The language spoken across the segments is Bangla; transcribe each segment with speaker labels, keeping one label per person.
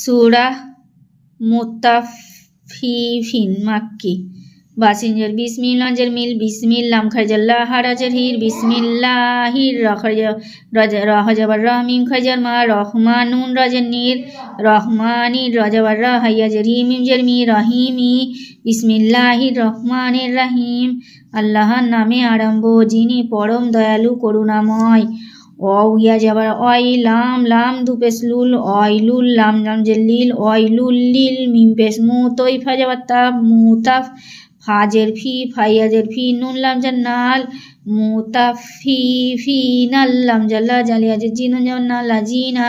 Speaker 1: সুরাহ মুতাফিফিন মাক্কি। বাসিঞ্জর বিসমিল্লাজের মিল বিসমিল্লাম খাইজাল্লাহ হারাজের হির, বিসমিল্লাহির রহজাবার রহমিম খাইজার মা রহমানুন রাজের নির, রহমানি রজাবার রাহাইয়াজের হিমিম জের মি, রহিমি বিসমিল্লাহির রহমানের রাহিম। আল্লাহর নামে আরম্ভ যিনি পরম দয়ালু, করুণাময়। অ ইয়া যাবার অই লাম লাম দুপেশ লুল, অই লুল লাম লাম জেলিল অই লুল লিল মিম পেশ, মু তৈফা যাবার তাপ, মু তাফ ফাজের ফি, ফাইয়াজের ফি, নুন, লাম জান্নাল মুতাফি, ফি নাল্লাম জাল্লা জালিয়াজের জি নুন জান্না লাজিনা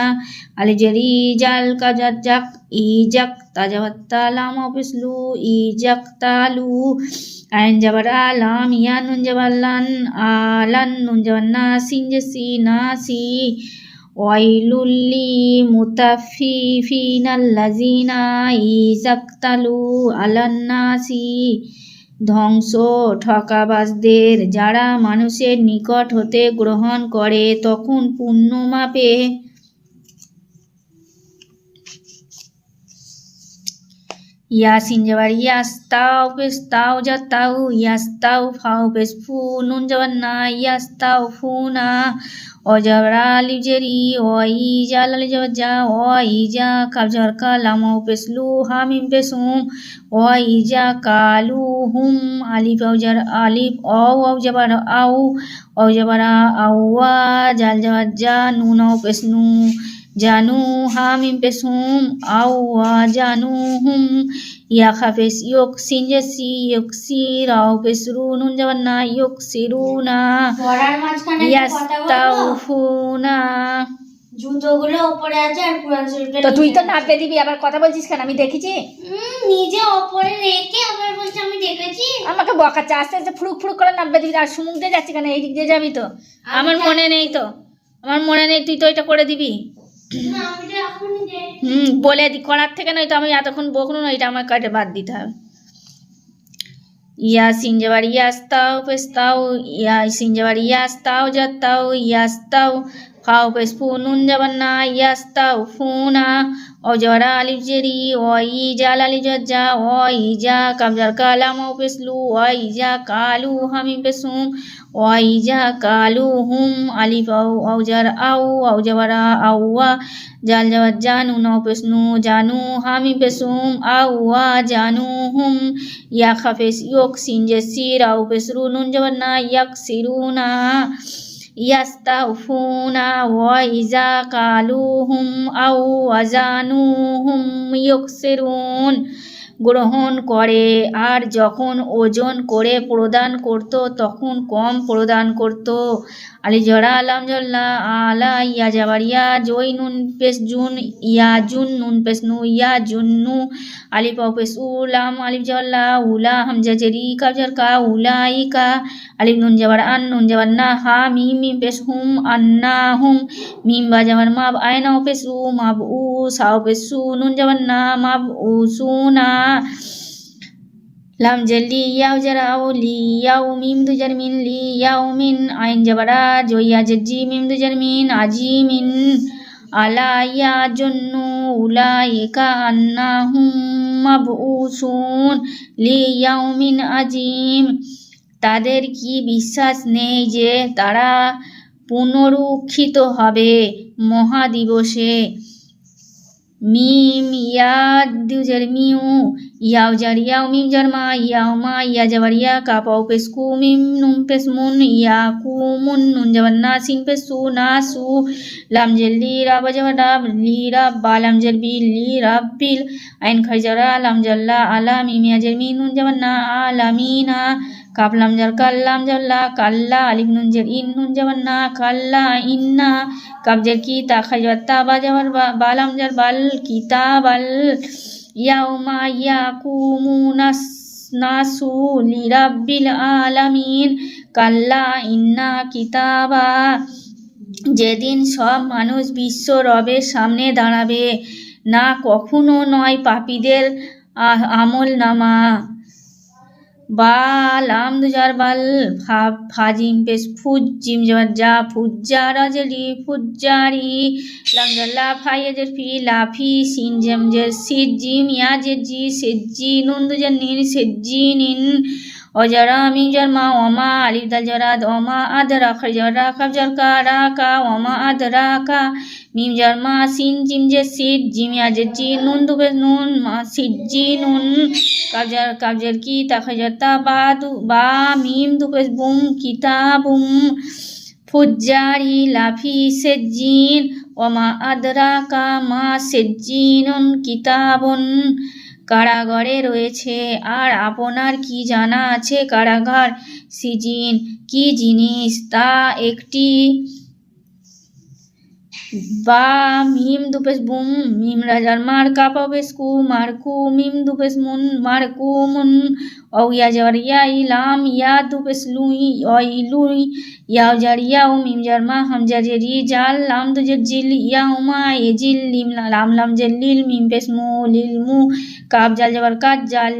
Speaker 1: আলিজের ইজাল কাজাত জাক ইজাক তাজাওয়াত্তা লাম অফিসলু ইজাক তালু আইন যাবার আলাম ইয়া, নুন যাবার লান আলান নুন যাবার নাসিন জেসি নাসি ওয়াইলুল্লি মুতাফি মুতাফিফিনাল্লাযিনা ইজাকতালু আলান্নাসি ধ্বংস। ঠকাবাজদের যারা মানুষের নিকট হতে গ্রহণ করে তখন পুণ্য মাপে ইয়াসিন যাবার ইয়াস্তাও পেস তাও যা তাও ইয়াস্তাও ফাও পেস ফু নুন যাবার না ইয়াস্তাও ফু না অজারা লিজেরি ও ইজা লালি যাবার যা ও ইজা কাবজার কালাম ও পেস লু হামিম পেস হুম ও ইজা কালু হুম আলিফ অজার যাবার আউয়া জাল যাবার যা নুন ও পেস নু জানু হামিম পেস হুম আউয়া জানু হুম ইয়া খাফেস ইয়ক সিনজেসি ইয়ক সি রাও পেস রু নুন যাবার না ইয়ক সিরুনা ইয়াস্তাউফুনা
Speaker 2: জুতোগুলো ওপরে আছে আর কোরআন শরীফটা
Speaker 1: তো তুই তো নাপে দিবি আবার কথা বলছিস কেন? আমি দেখেছি।
Speaker 2: নিজে ওপরে রেখে আবার বলছে আমি দেখেছি
Speaker 1: আমাকে বকাচ্ছে আস্তে আস্তে ফুড়ুক ফুড়ুক করে নাপবে দিবি আর সুমুখ দিয়ে যাচ্ছি কেন? এই দিক দিয়ে যাবি তো? আমার মনে নেই তো। আমার মনে নেই তুই তো এটা করে দিবি। হুম বলে দি করার থেকে নয় তো আমি এতক্ষণ বকরু না এটা আমার কাটে বাদ দিতে হবে ইয়া সিনজাবার ইয়াস্তাও পেস্তাও ইয়া সিনজাবার ইয়াস্তাও যাত্তাও ইয়াস্তাও ফাও পেস ফুনুন যাবার না ইয়াস্তাও ফুনা ও জরা আলিফ জেরি ও ইজা লালি জজ্জা ও ইজা কাবজার কালাম ও পেসলু ও ইজা কালু হামি পেসুম ও ইজা কালু হুম আলিফ আউ আউজার আউ আউজাবারা আউয়া জাল যাওয়ার জানু, নাও পেসনু, জানু হামি পেসুম আউয়া জানু হুম। ইয়া খাফেস ইয়ক সিনজে সির আউ পেসরু, নুন যাবার না ইয়াক সিরুনা। ইয়াস্তাউফুনা ওয়া ইজা কালুহুম আউ আজানুহুম ইয়কসিরুন গ্রহণ করে। আর যখন ওজন করে প্রদান করত, তখন কম প্রদান করত। আলি জরা আলাম জল্লা আলা ইয়া জাবারিয়া জই নুন পেস জুন ইয়া জুন নুন পেস নু ইয়া জুন্নু আলিফ আও পেস উলাম আলিফ জল্লা উলা হামজা জেরি কাবজার কা উলাইকা আলিফ নুন যাবার আন নুন যাবার না হা মিম মিম পেস হুম আন্না হুম। মিম বা যাবার মাব আয়না পেস উ মাব উ সাও পেস সু নুন যাবার না মাব উ সুনা লাম জেলি ইয়াও ও লি ইয়াও মিম দুজার মিন লি ইয়াও মিন আইন যাবারা জইয়া জেজি মিম দুজার মিন আজি মিন আলা ইয়া জন্নু উলাইকা আন্নাহুম মাবউসুন লি ইয়াউমিন আজিম তাদের কি বিশ্বাস নেই যে তারা পুনরুক্ষিত হবে মহাদিবসে মিম ইয়া দুজার মিউ ইয়াও জার ইয়াও মিম জার মা ইয়াও মা ইয়া যাবার ইয়া কাপাও পেস কু মিম নুন পেস মুন ইয়া কু মুন নুন যাবার না সিন পেস সু না সু লাম জের লি রাবা যাবার রাব লি রাব বা লাম জের বি লি রাব বিল আইন খাই যারা লাম জাল্লা আলা মিমিয়া জের মি নুন যাবার না আলামিনা কাপলাম জার কাল্লাম জাল্লা, কাল্লা, আলিফ নুন জের, ইন নুন না, কাল্লা, ইন্না কাবজের কি তা, খাই যাবার তা, বা যাবার বালাম জার বাল কিতাবাল ইয়াউমা ইয়াকুমুনাস নাসু লিরাব্বিল আলামিন, কাল্লা, ইন্না, কিতাবা। যেদিন সব মানুষ বিশ্ব রবের সামনে দাঁড়াবে, না কখনো নয় পাপীদের আমল নামা বা আমদুজার দুজার বাল, ফা, ফাজিম পেস ফুজিম জবার যা ফুজ্জা রাজরি ফুজ্জারি লাম লা ফাইয়াজের ফি, লাফি, সিন জেম জের সিজিম ইয়াজের জি সেজি নুন দুজার নিন সেজি নিন। মিম জার মা ওমা আলিফ দাল জরাদ ওমা আদরা খরজরা কবজর কা, রা কা মিম জার মা, সিন, জিম জে সিদ জিম ইয়াজের জি নুন দুবে নুন, মা সিদ জি, নুন। কাবজার কাবজার কি তাখাজাতা বা দু, বা মিম দুবে বুম কিতাবুম ফুজ্জারি লাফি সেজ্জিন ওমা আদরা কা, মা সেজ্জিনুন কিতাবুন কারাগারে রয়েছে। আর আপনার কি জানা আছে কারাগার? সিজিন কি জিনিস? তা একটি বা মিম দুপেস বুম, মিম রাজার মার কাপাবেস কু মারকু মিম দুপেস মুন, মারকু মুন। ও ইয়া যার ইয়া ইলাম ইয়া দুপেস লুই, অই লুই। ইয়া যার ইয়া ও মিম যার মা হামজা যে রি জাল, লাম দুজের জিল ইয়া উমা এ জিল, লিম লাম লাম জের লিল, মিম পেস মু, লিল মু। কাব জাল যাবার কাজ, জাল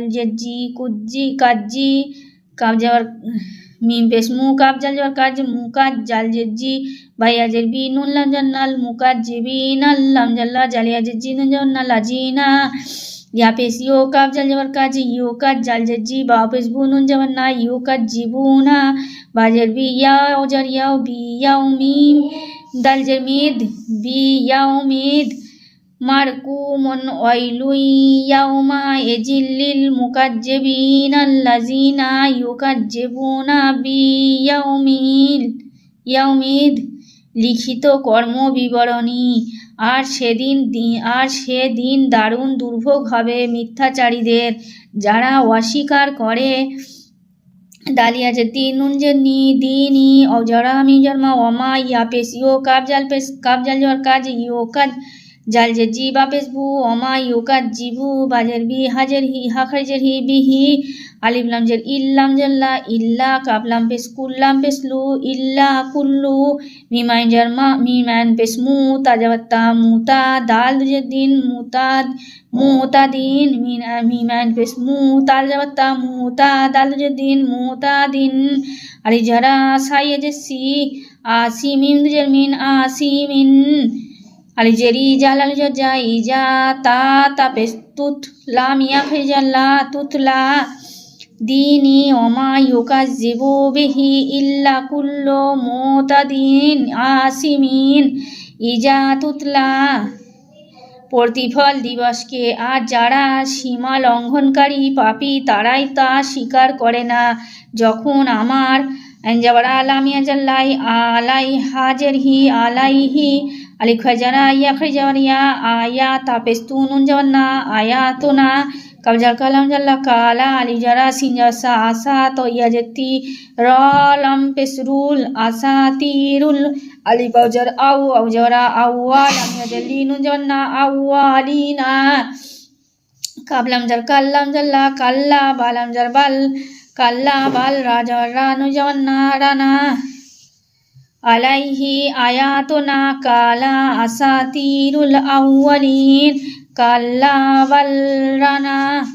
Speaker 1: যে জি কুজি কাজি কাব যাবার মিম পেস মু কাব জাল যাবার কাজ মু কাজ জাল যে জি বাইয়া জের বি নুন লাম জান্নাল মুকাজ জিবি নাল লাম জাল্লা জালিয়া জের জি নুন জান্নাল আজিনা ইয়া পেস ইউ কাব জাল যাবার কাজ ইউ কাজ জাল জের জি বা পেস বু নুন ইয়া ইয়াউমা এজিল্লিল মুকাজ্জিবিন আল্লাযিনা ইউকাজ্জিবুনা বিয়াউমিল, ইয়াউমিদ, লিখিত কর্ম বিবরণী আর সেদিন আর সেদিন দারুণ দুর্ভোগ হবে মিথ্যাচারীদের। যারা অস্বীকার করে দালিয়া যে দিনুন যে নি দিনি ও জরা আমি জন্মা ওমা ইয়া পেস ইও কাব জাল পেস কাব জর কাজ ইও কাজ জাল যে জি বা পেস বু ওমা ইও কাজ জিবু, বাজের বি, হাজের হি, হাখরেজের হি বিহি আলিফ লাম জের ইল্লাম জাল্লা ইল্লা কাবলাম পেস কুল্লাম পেস লু, ইল্লা কুল্লু মিমাইন জারমা মিমান পেস মু তাজাবাত্তা মুতা দাল দুজের দিন মুতাদ মুতাদিন মিনা মিমান পেস মু তাজাবাত্তা মুতা দাল দুজের দিন মুতাদিন আলি যারা সাইয়ে যে সি আসি মিম দুজের মিন আসি মিন আলি জেরি জাল আলি জা ইজা তা তা পেস তুত লাম ইয়া ফেজাল্লা তুতলা দিনি ওমা ইউকাজ্জিবু বিহি ইল্লা কুল্লু মুতাদিন আসিমিন। ইজা তুতলা প্রতিফল দিবসকে আর যারা সীমা লঙ্ঘনকারী পাপী তারাই তা স্বীকার করে না। যখন আমার যাবার আলামিয়া জাল্লাই আলাই হাজের হি আলাইহি আলি খজানা ইয়া খজারিয়া আয়া তাপেস্তু নুন যাবার না আয়া তো না কাবজার কালাম জাল্লা কালা আলি যারা সিনজাসা আসা তো ইয়াজেতি রলাম পেসরুল আসা তিরুল আলি পাউজার আউ আউজারা আউয়াল আমি আজালি নুন যাবার না আউয়ালিনা কাবলাম জার কাল্লাম জাল্লা কাল্লা জার বাল কাল্লা বাল রাজা রানু যাবার না রানা আলাইহি আয়াতনা কালা আসাতিরুল আউয়ালিন, কাল্লা বাল্লানা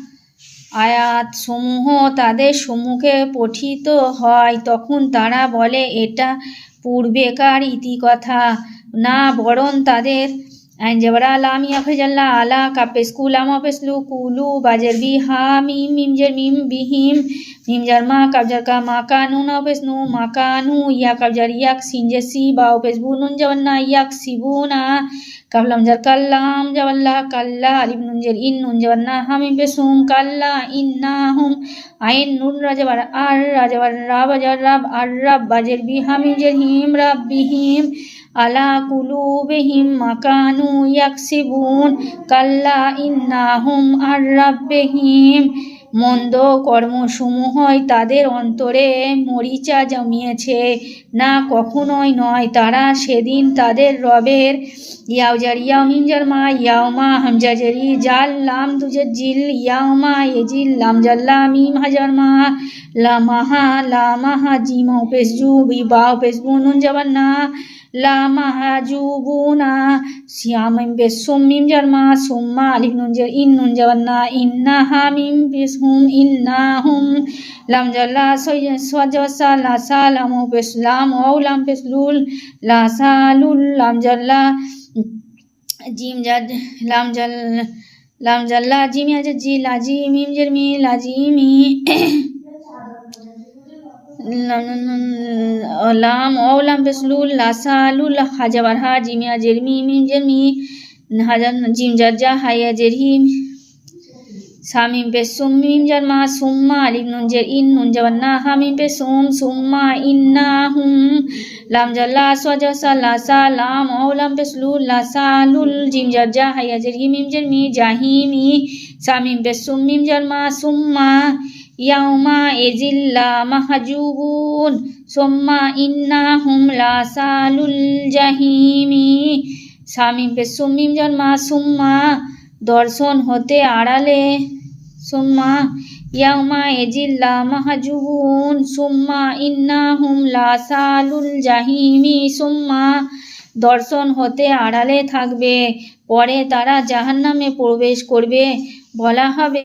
Speaker 1: আয়াত সমূহ তাদের সম্মুখে পঠিত হয়, তখন তারা বলে, এটা পূর্বেকার ইতিকথা। না, বরং তাদের আইনজাবরা লাম ইয়াফজাল্লা আলা কাপেস কুলাম অপেসলু কুলু বাজের বি হা মিম মিমজের মিম বিহিম মিমজার মা কাবজার কা মা কানু না অপেস নু মা কানু ইয়া কাবজার ইয়াক সিনজে সি বা অপেস বুনুন জওয়ান্না ইয়াক সিবুনা কাবলাম জার কাল্লাম জাওয়াল্লা কাল্লা আলিম নুনজের ইন নুন জাওয়ান্না হামিম বেসুম কাল্লা ইন্না হুম আইন নুন রাজাবার আর রাজাবার রাব আজার রাব আর রাব বাজের বি হামিমজের হিম রাব বিহিম আলা কুলুবিহিম মাকানু ইয়াকসিবুন, কাল্লা ইন্নাহুম আর রাব্বিহিম। মন্দ কর্মসমূহই তাদের অন্তরে মরিচা জমিয়েছে। না, কখনোই নয়, তারা সেদিন তাদের রবের ইয়াউজার ইয়াউমিনজার মা ইয়াউমা হামজাজারি জাল লাম দুজের জিল ইয়াউমা এজিল লাম জাল্লা মিম হাজার মা। লামাহা লামাহা জিম পেসজু বিবা পেসবু নুন যাবার না লা মাহাজুবুনা সিয়ামিম বেসুম মিম জারমা, সুম্মা আলিফ নুন জের ইন নুন জাবান্না। ইন্না হামিম বেসহুম ইন্না হুম। লাম জাল্লা সোয়াজসা লা বেসলাম ও লাম বেসলুল লা সালুল লাম জাল্লা জিম জাদ লাম জাল লাম জাল্লা জিম আছে জি লাজি মিম জের মি লাজি মি লাম ও লাম বেসলুল লা সালুল হাজাবার হা জিমিয়া জের মি মিম জের মি হাজার জিম জার জা হাইয়া জের হিম সামিম পে সুম মিম জার মা সুম্মা আলিফ নুন জের ইন নুন জাবার না হামিম পে সুম সুম্মা ইন্না হুম লাম জাল্লা সোজা সা লা সা লাম ও লাম পে স্লু লা সা লুল জিম জার জা হাইয়া জের হি মিম জের মি জাহিমি সামিম পে সুম মিম জার মা সুম্মা ইয়াউমা এজিল্লা মাহাজুবুন, সুম্মা ইন্না হুম লা সালুল জাহিমি। সামিম পে সুম মিম জার মা সুম্মা দর্শন হতে আড়ালে। সুম্মা ইয়াউমা এজিল্লা মাহাজুবুন, সুম্মা ইন্নাহুম লাসালুল জাহিমি। সুম্মা দর্শন হতে আড়ালে থাকবে, পরে তারা জাহান্নামে প্রবেশ করবে, বলা হবে।